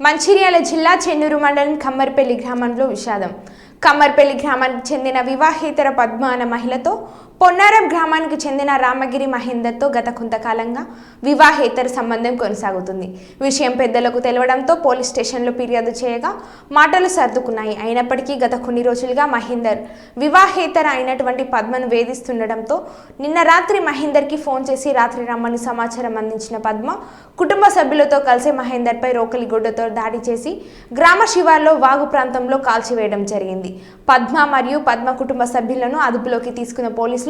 మంచిర్యాల జిల్లా చెన్నూరు మండలం కమ్మర్పల్లి గ్రామంలో విషాదం. కమ్మర్పల్లి గ్రామానికి చెందిన వివాహేతర పద్మ అనే మహిళతో పొన్నారం గ్రామానికి చెందిన రామగిరి మహేందర్తో గత కొంతకాలంగా వివాహేతర సంబంధం కొనసాగుతుంది. విషయం పెద్దలకు తెలవడంతో పోలీస్ స్టేషన్లో ఫిర్యాదు చేయగా మాటలు సర్దుకున్నాయి. అయినప్పటికీ గత కొన్ని రోజులుగా మహేందర్ వివాహేతర అయినటువంటి పద్మను వేధిస్తుండటంతో నిన్న రాత్రి మహేందర్కి ఫోన్ చేసి రాత్రి రమ్మని సమాచారం అందించిన పద్మ కుటుంబ సభ్యులతో కలిసి మహేందర్పై రోకలి గుడ్డతో దాడి చేసి గ్రామ శివార్లో వాగు ప్రాంతంలో కాల్చివేయడం జరిగింది. పద్మ మరియు పద్మ కుటుంబ సభ్యులను అదుపులోకి తీసుకున్న పోలీసులు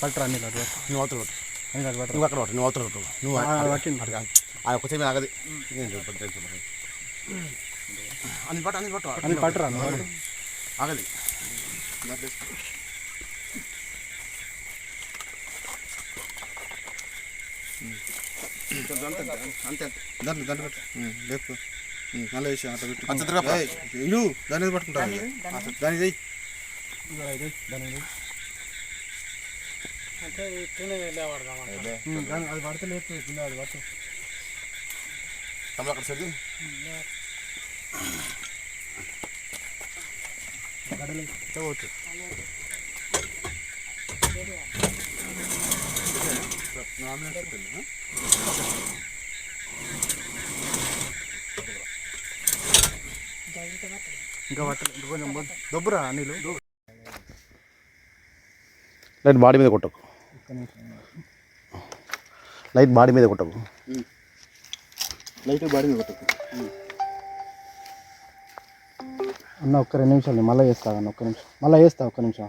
పట్టరా అన్ని అటు. నువ్వు అవతల పట్టు. అన్ని అటు పట్టరా. నువ్వు అక్కడ పట్టు నువ్వు అవతల పట్టు. నువ్వు పట్టింది. అక్కడ కాదు. ఆ ఒక్క చెవి ఆగది. అన్ని పట్టు అన్ని పట్టు. అన్ని పట్టరా నువ్వు. ఆగది. అంతే దాన్ని దాన్ని పెట్టు. లేపు. మళ్ళీ వేసి అట్లా పెట్టు దాని మీద పట్టుకుంటాను దాని దాని దాని- అది. పడితే లేదు అది పట్టు. తమ్ముడు అక్కడ సర్ది. గడలు పోవచ్చు? ఇంకా దొబ్బురా నీళ్ళు? లైట్ బాడీ మీద కొట్టకు. లైట్ బాడీ మీద కొట్టకు. లైట్ బాడీ మీద కొట్టకు. అన్న ఒక్క రెండు నిమిషాలు మళ్ళీ వేస్తా అన్న ఒక్క నిమిషం. మళ్ళీ వేస్తా ఒక్క నిమిషం.